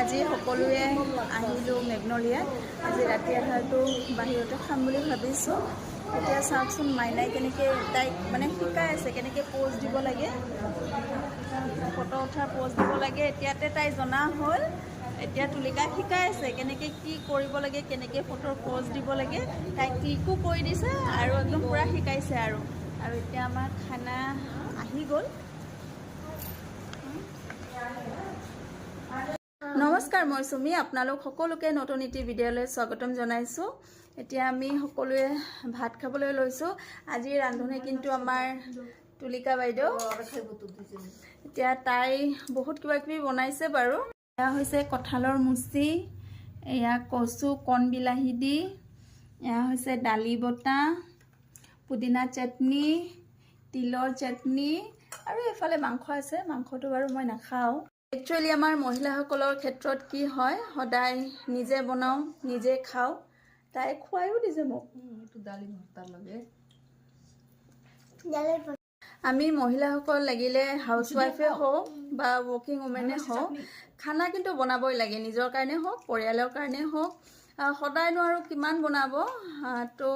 আজি সকলোৱে আহিলোঁ মেঘনলিয়াত। আজি ৰাতি আহাৰটো বাহিৰতে খাম বুলি ভাবিছোঁ। এতিয়া চাওকচোন মাইনাই কেনেকৈ তাইক মানে শিকাই আছে কেনেকৈ প'জ দিব লাগে। ফটো উঠা প'জ দিব লাগে এতিয়াতে তাই জনা হ'ল। এতিয়া তুলিকাই শিকাই আছে কেনেকৈ কি কৰিব লাগে কেনেকৈ ফটোৰ প'জ দিব লাগে। তাই ক্লিকো কৰি দিছে আৰু একদম পূৰা শিকাইছে আৰু। আৰু এতিয়া আমাৰ খানা আহি গ'ল। নমস্কাৰ মই চুমি আপোনালোক সকলোকে নতুন নীতি ভিডিঅ'লৈ স্বাগতম জনাইছোঁ। এতিয়া আমি সকলোৱে ভাত খাবলৈ লৈছোঁ। আজিৰ ৰান্ধনি কিন্তু আমাৰ তুলিকা বাইদেউ। এতিয়া তাই বহুত কিবা কিবি বনাইছে বাৰু। এয়া হৈছে কঁঠালৰ মুচি এয়া কচু কণ বিলাহী দি এয়া হৈছে দালি বটা পুদিনা চাটনি তিলৰ চাটনি আৰু এইফালে মাংস আছে। মাংসটো বাৰু মই নাখাওঁ। একচুৱেলি আমাৰ মহিলাসকলৰ ক্ষেত্ৰত কি হয় সদায় নিজে বনাওঁ নিজে খাওঁ তাই খুৱাইও দিছে মোক। এইটো দালি লগে। আমি মহিলাসকল লাগিলে হাউচৱাইফে হওক বা ৱৰ্কিং উমেনে হওক খানা কিন্তু বনাবই লাগে নিজৰ কাৰণে হওক পৰিয়ালৰ কাৰণে হওক। সদায়নো আৰু কিমান বনাব তো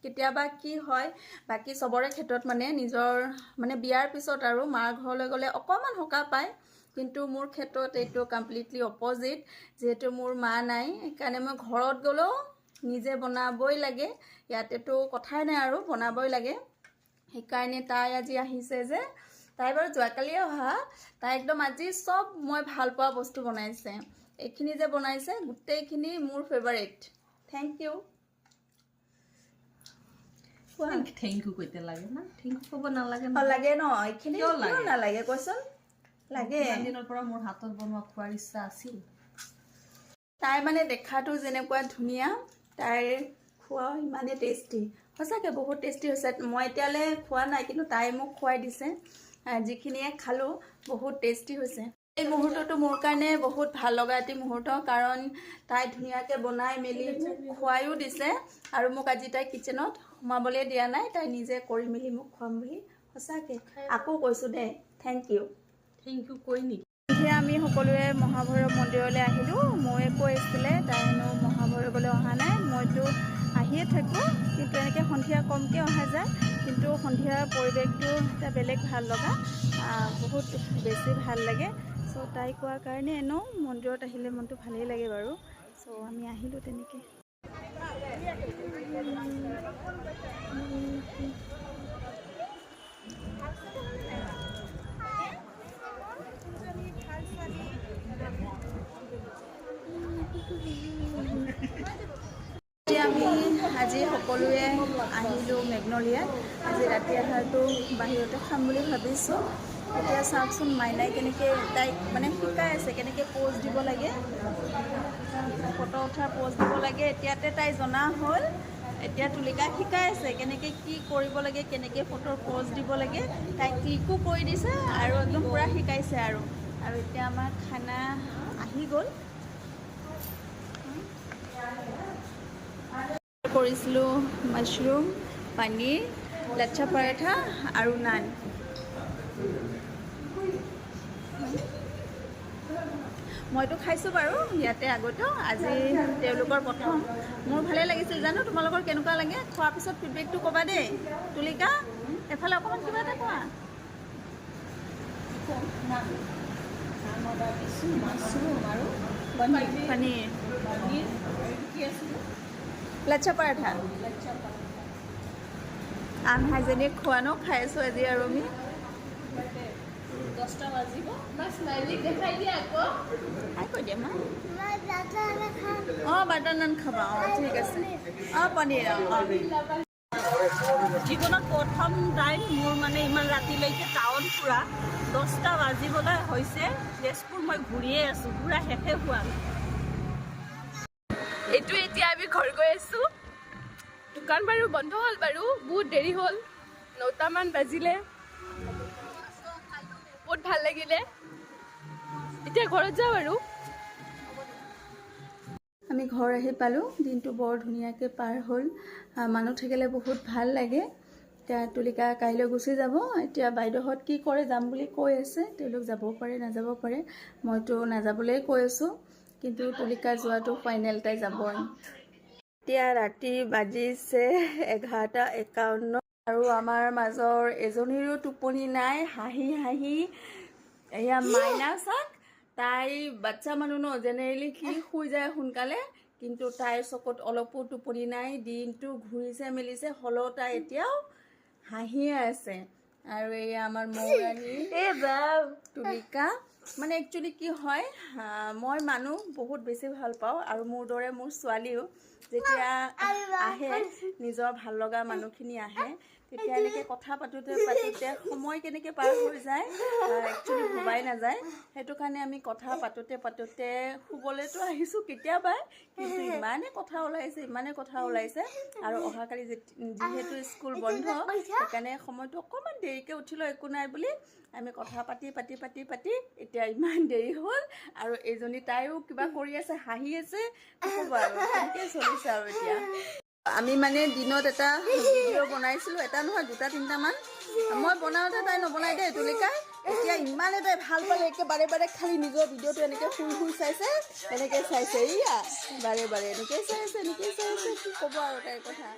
কেতিয়াবা কি হয় বাকী চবৰে ক্ষেত্ৰত মানে নিজৰ মানে বিয়াৰ পিছত আৰু মাৰ ঘৰলৈ গ'লে অকণমান সকাহ পায়। কিন্তু মোৰ ক্ষেত্ৰত এইটো কমপ্লিটলি অপজিট যিহেতু মোৰ মা নাই সেইকাৰণে মই ঘৰত গ'লেও নিজে বনাবই লাগে। ইয়াতেতো কথাই নাই আৰু বনাবই লাগে। সেইকাৰণে তাই আজি আহিছে যে তাই বাৰু যোৱাকালিয়ে অহা তাই একদম আজি চব মই ভাল পোৱা বস্তু বনাইছে। এইখিনি যে বনাইছে গোটেইখিনি মোৰ favourite thank you thank you কৈতে লাগে না। থেংক ইউ ক'ব নালাগে অঁ লাগে ন? এইখিনি নালাগে? কচোন। লাগে। দিনৰ পৰা মোৰ হাতত বনোৱা খোৱাৰ ইচ্ছা আছিল। তাই মানে দেখাটো যেনেকুৱা ধুনীয়া তাইৰ খোৱাও ইমানেই টেষ্টি সঁচাকৈ বহুত টেষ্টি হৈছে। মই এতিয়ালৈ খোৱা নাই কিন্তু তাই মোক খুৱাই দিছে। যিখিনিয়ে খালোঁ বহুত টেষ্টি হৈছে। এই মুহূৰ্তটো মোৰ কাৰণে বহুত ভাল লগা এটি মুহূৰ্ত কাৰণ তাই ধুনীয়াকৈ বনাই মেলি খুৱাইও দিছে আৰু মোক আজি তাই কিটচেনত সোমাবলৈ দিয়া নাই। তাই নিজে কৰি মেলি মোক খুৱাম বুলি সঁচাকৈ। আকৌ কৈছোঁ দে থেংক ইউ থেংক ইউ কৈ নেকি সন্ধিয়া আমি সকলোৱে মহাভৈৰৱ মন্দিৰলৈ আহিলোঁ। ময়ে কৈ আছিলে তাই হেনো মহাভৈৰৱলৈ অহা নাই। মইতো আহিয়ে থাকোঁ। কিন্তু এনেকৈ সন্ধিয়া কমকৈ অহা যায়। কিন্তু সন্ধিয়াৰ পৰিৱেশটো এটা বেলেগ ভাল লগা। বহুত বেছি ভাল লাগে। চ' তাই কোৱাৰ কাৰণে এনেও মন্দিৰত আহিলে মনটো ভালেই লাগে বাৰু। চ' আমি আহিলোঁ তেনেকৈ। এতিয়া আমি আজি সকলোৱে আহিলোঁ মেঘনলিয়াত। আজি ৰাতি আহাৰটো বাহিৰতে খাম বুলি ভাবিছোঁ। এতিয়া চাওকচোন মাইনাই কেনেকৈ তাইক মানে শিকাই আছে কেনেকৈ প'জ দিব লাগে। ফটো উঠা প'জ দিব লাগে এতিয়াতে তাই জনা হ'ল। এতিয়া তুলিকাই শিকাই আছে কেনেকৈ কি কৰিব লাগে কেনেকৈ ফটোৰ প'জ দিব লাগে। তাই ক্লিকো কৰি দিছে আৰু একদম পূৰা শিকাইছে আৰু। আৰু এতিয়া আমাৰ খানা আহি গ'ল। কৰিছিলোঁ মাছৰুম পনীৰ লাচ্ছা পৰঠা আৰু নান। মইতো খাইছোঁ বাৰু ইয়াতে আগতেও আজি তেওঁলোকৰ প্ৰথম। মোৰ ভালেই লাগিছিল জানো তোমালোকৰ কেনেকুৱা লাগে? খোৱাৰ পিছত ফিডবেকটো ক'বা দেই। তুলিকা এফালে অকণমান কিবা এটা কোৱা। পনীৰ। লাচ্ছা পৰঠা আনহাইজেনিক খোৱা ন খাই আছোঁ আজি আৰু আমি অঁ বাটাৰ নান খাবা অঁ ঠিক আছে অঁ পনীৰ অঁ জীৱনত প্ৰথম টাইম মোৰ মানে ইমান ৰাতিলৈকে টাউন ফুৰা দহটা বাজিবলৈ হৈছে। তেজপুৰ মই ঘূৰিয়ে আছোঁ। ঘূৰা শেষে হোৱা নাই। এইটো এতিয়া আমি ঘৰ গৈ আছোঁ। দোকান বাৰু বন্ধ হ'ল বাৰু বহুত দেৰি হ'ল। নটামান বাজিলে। বহুত ভাল লাগিলে। এতিয়া ঘৰত যাওঁ আৰু। আমি ঘৰ আহি পালোঁ দিনটো বৰ ধুনীয়াকৈ পাৰ হ'ল। মানুহ থাকিলে বহুত ভাল লাগে। এতিয়া তুলিকা কাইলৈ গুচি যাব। এতিয়া বাইদেউহঁত কি কৰে যাম বুলি কৈ আছে। তেওঁলোক যাবও পাৰে নাযাব পাৰে। মইতো নাযাবলৈ কৈ আছোঁ। কিন্তু তুলিকা যোৱাটো ফাইনেল তাই যাবই এতিয়া ৰাতি বাজিছে এঘাৰটা একাৱন্ন আৰু আমাৰ মাজৰ এজনীৰো টোপনি নাই হাঁহি হাঁহি। এয়া মাইনা চাক তাই বাচ্ছা মানুহ ন জেনেৰেলি সি শুই যায় সোনকালে কিন্তু তাইৰ চকুত অলপো টোপনি নাই দিনটো ঘূৰিছে মেলিছে হ'লেও তাই এতিয়াও হাঁহিয়ে আছে। আৰু এয়া আমাৰ মৌৰাণী তুলিকা। মানে একচুৱেলি কি হয় মই মানুহ বহুত বেছি ভাল পাওঁ আৰু মোৰ দৰে মোৰ ছোৱালীও যেতিয়া আহে নিজৰ ভাল লগা মানুহখিনি আহে তেতিয়া এনেকৈ কথা পাতোতে পাতোতে সময় কেনেকৈ পাৰ হৈ যায় একচুৱেলি ভবাই নাযায়। সেইটো কাৰণে আমি কথা পাতোতে পাতোতে শুবলৈতো আহিছোঁ কেতিয়াবা কিন্তু ইমানে কথা ওলাইছে ইমানে কথা ওলাইছে। আৰু অহাকালি যিহেতু স্কুল বন্ধ সেইকাৰণে সময়টো অকণমান দেৰিকৈ উঠিলেও একো নাই বুলি আমি কথা পাতি পাতি পাতি পাতি এতিয়া ইমান দেৰি হ'ল আৰু এইজনী তাইও কিবা কৰি আছে হাঁহি আছে আৰু তেনেকৈ চলিছে আৰু এতিয়া। আমি মানে দিনত এটা ভিডিঅ' বনাইছিলোঁ, এটা নহয়, দুটা তিনিটামান মই বনাওঁতে তাই নবনাই দেই তুলিকাই এতিয়া ইমানেই তাই ভালো পালে একে বাৰে খালি নিজৰ ভিডিঅ'টো এনেকৈ শুই শুই চাইছে, এনেকৈ চাইছে, এইয়া, বাৰে বাৰে এনেকৈ চাই আছে, এনেকৈ চাইছে কি ক'ব আৰু তাইৰ কথা?